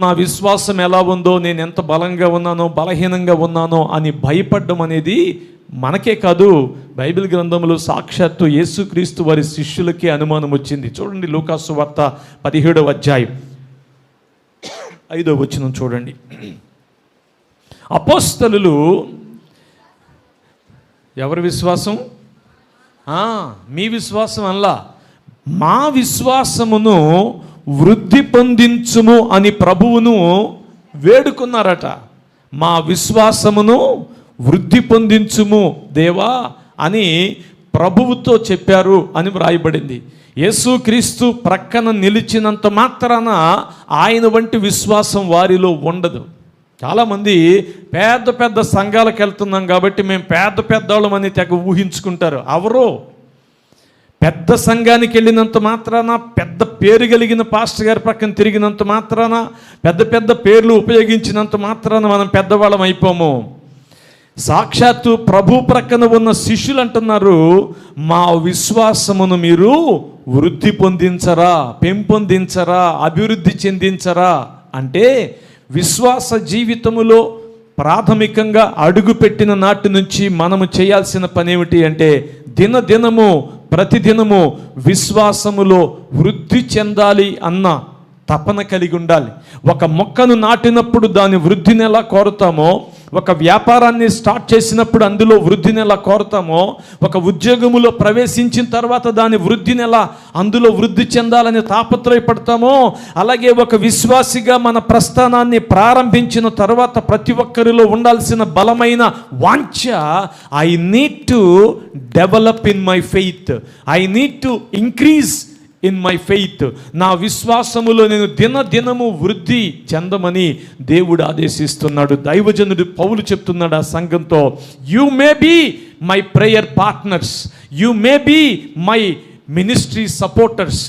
నా విశ్వాసం ఎలా ఉందో నేను ఎంత బలంగా ఉన్నానో బలహీనంగా ఉన్నానో అని భయపడడం అనేది మనకే కాదు. బైబిల్ గ్రంథంలో సాక్షాత్తు యేసుక్రీస్తు వారి శిష్యులకే అనుమానం వచ్చింది. చూడండి లూకాసు వార్త పదిహేడవ అధ్యాయం. ఐదో వచ్చినం చూడండి. అపోస్తలు ఎవరి విశ్వాసం? మీ విశ్వాసం అల్లా. మా విశ్వాసమును వృద్ధి పొందించుము అని ప్రభువును వేడుకున్నారట. మా విశ్వాసమును వృద్ధి పొందించుము దేవా అని ప్రభువుతో చెప్పారు అని వ్రాయబడింది. యేసుక్రీస్తు ప్రక్కన నిలిచినంత మాత్రాన ఆయన వంటి విశ్వాసం వారిలో ఉండదు. చాలామంది పెద్ద పెద్ద సంఘాలకు వెళ్తున్నాం కాబట్టి మేము పెద్ద పెద్దవాళ్ళమని తెగ ఊహించుకుంటారు. అవరో పెద్ద సంఘానికి వెళ్ళినంత మాత్రాన పెద్ద పేరు కలిగిన పాస్టర్ గారి ప్రక్కన తిరిగినంత మాత్రాన పెద్ద పెద్ద పేర్లు ఉపయోగించినంత మాత్రాన మనం పెద్దవాళ్ళం అయిపోము. సాక్షాత్తు ప్రభు ప్రక్కన ఉన్న శిష్యులు అంటున్నారు మా విశ్వాసమును మీరు వృద్ధి పొందించరా పెంపొందించరా అభివృద్ధి చెందించరా? అంటే విశ్వాస జీవితములో ప్రాథమికంగా అడుగుపెట్టిన నాటి నుంచి మనము చేయాల్సిన పని ఏమిటి అంటే దినదినము ప్రతిదినము విశ్వాసములో వృద్ధి చెందాలి అన్న తపన కలిగి ఉండాలి. ఒక మొక్కను నాటినప్పుడు దాని వృద్ధిని ఎలా కోరుతామో ఒక వ్యాపారాన్ని స్టార్ట్ చేసినప్పుడు అందులో వృద్ధిని ఎలా కోరుతామో ఒక ఉద్యోగములో ప్రవేశించిన తర్వాత దాని వృద్ధిని ఎలా అందులో వృద్ధి చెందాలని తాపత్రయపడతామో అలాగే ఒక విశ్వాసిగా మన ప్రస్థానాన్ని ప్రారంభించిన తర్వాత ప్రతి ఒక్కరిలో ఉండాల్సిన బలమైన వాంఛ I need to develop in my faith I need to increase in my faith నా విశ్వాసములో నేను దినదినము వృద్ధి చెందమని దేవుడు ఆదేశిస్తున్నాడు. దైవజనుడు పౌలు చెప్తున్నాడు ఆ సంఘంతో you may be my prayer partners you may be my ministry supporters